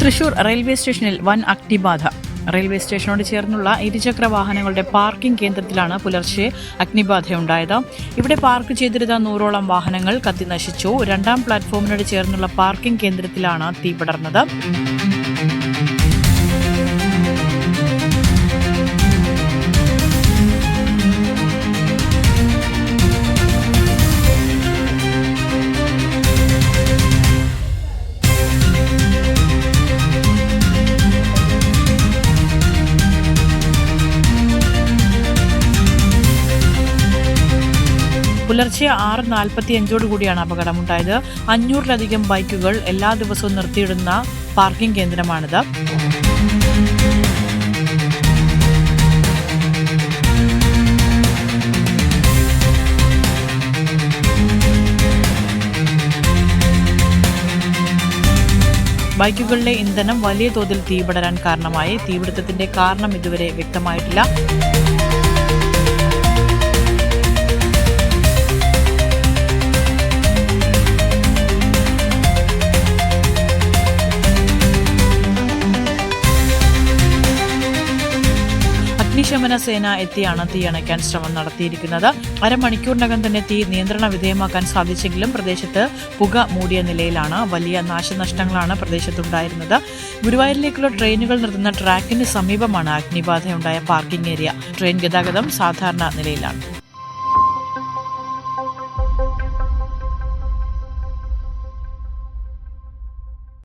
Thrissur railway സ്റ്റേഷനിൽ വൻ അഗ്നിബാധ. Railway സ്റ്റേഷനോട് ചേർന്നുള്ള ഇരുചക്ര വാഹനങ്ങളുടെ പാർക്കിംഗ് കേന്ദ്രത്തിലാണ് പുലർച്ചെ അഗ്നിബാധയുണ്ടായത്. ഇവിടെ പാർക്ക് ചെയ്തിരുന്ന നൂറോളം വാഹനങ്ങൾ കത്തി നശിച്ചു. രണ്ടാം പ്ലാറ്റ്ഫോമിനോട് ചേർന്നുള്ള പാർക്കിംഗ് കേന്ദ്രത്തിലാണ് തീ പടർന്നത്. പുലർച്ചെ ആറ് നാൽപ്പത്തി അഞ്ചോടുകൂടിയാണ് അപകടമുണ്ടായത്. അഞ്ഞൂറിലധികം ബൈക്കുകൾ എല്ലാ ദിവസവും നിർത്തിയിടുന്ന പാർക്കിംഗ് കേന്ദ്രമാണിത്. ബൈക്കുകളിലെ ഇന്ധനം വലിയ തോതിൽ തീപടരാൻ കാരണമായി. തീപിടുത്തത്തിന്റെ കാരണം ഇതുവരെ വ്യക്തമായിട്ടില്ല. അഗ്നിശമന സേന എത്തിയാണ് തീ അണയ്ക്കാൻ ശ്രമം നടത്തിയിരിക്കുന്നത്. അരമണിക്കൂറിനകം തന്നെ തീ നിയന്ത്രണ വിധേയമാക്കാൻ സാധിച്ചെങ്കിലും പ്രദേശത്ത് പുക മൂടിയ നിലയിലാണ് വലിയ നാശനഷ്ടങ്ങളാണ് പ്രദേശത്തുണ്ടായിരുന്നത്. ഗുരുവായൂരിലേക്കുള്ള ട്രെയിനുകൾ നിർത്തുന്ന ട്രാക്കിന് സമീപമാണ് അഗ്നിബാധയുണ്ടായ പാർക്കിംഗ് ഏരിയ. ട്രെയിൻ ഗതാഗതം സാധാരണ നിലയിലാണ്.